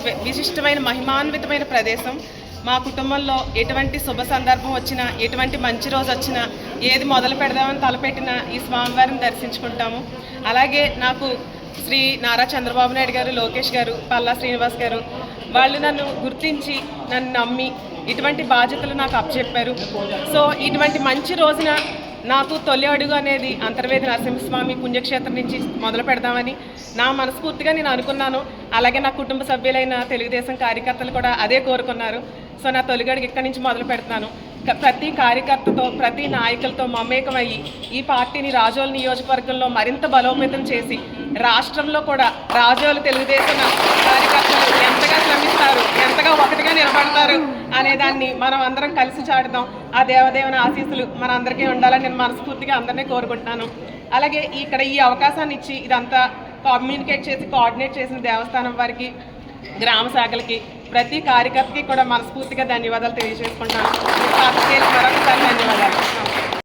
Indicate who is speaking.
Speaker 1: ఒక విశిష్టమైన మహిమాన్వితమైన ప్రదేశం. మా కుటుంబంలో ఎటువంటి శుభ సందర్భం వచ్చినా ఎటువంటి మంచి రోజు వచ్చినా ఏది మొదలు పెడదామని తలపెట్టినా ఈ స్వామివారిని దర్శించుకుంటాము. అలాగే నాకు శ్రీ నారా చంద్రబాబు నాయుడు గారు లోకేష్ గారు పల్లా శ్రీనివాస్ గారు వాళ్ళు నన్ను గుర్తించి నన్ను నమ్మి ఇటువంటి బాధ్యతలు నాకు అప్పచెప్పారు. సో ఇటువంటి మంచి రోజున నాకు తొలి అడుగు అనేది అంతర్వేది నరసింహస్వామి పుణ్యక్షేత్రం నుంచి మొదలు పెడదామని నా మనస్ఫూర్తిగా నేను అనుకున్నాను. అలాగే నా కుటుంబ సభ్యులైన తెలుగుదేశం కార్యకర్తలు కూడా అదే కోరుకున్నారు. సో నా తొలి అడుగు ఇక్కడి నుంచి మొదలు పెడతాను క- ప్రతి కార్యకర్తతో ప్రతి నాయకులతో మమేకమయ్యి ఈ పార్టీని రాజోల నియోజకవర్గంలో మరింత బలోపేతం చేసి రాష్ట్రంలో కూడా రాజోలు తెలుగుదేశం కార్యకర్తలు ఎంతగా శ్రమిస్తారు ఎంతగా ఒకటిగా నిలబడతారు అనే దాన్ని మనం అందరం కలిసి చాటుదాం. ఆ దేవదేవుని ఆశీస్సులు మన అందరికీ ఉండాలని నేను మనస్ఫూర్తిగా అందరినీ కోరుకుంటున్నాను. అలాగే ఇక్కడ ఈ అవకాశాన్ని ఇచ్చి ఇదంతా కమ్యూనికేట్ చేసి కోఆర్డినేట్ చేసిన దేవస్థానం వారికి గ్రామ శాఖలకి ప్రతి కార్యకర్తకి కూడా మనస్ఫూర్తిగా ధన్యవాదాలు తెలియజేసుకుంటాను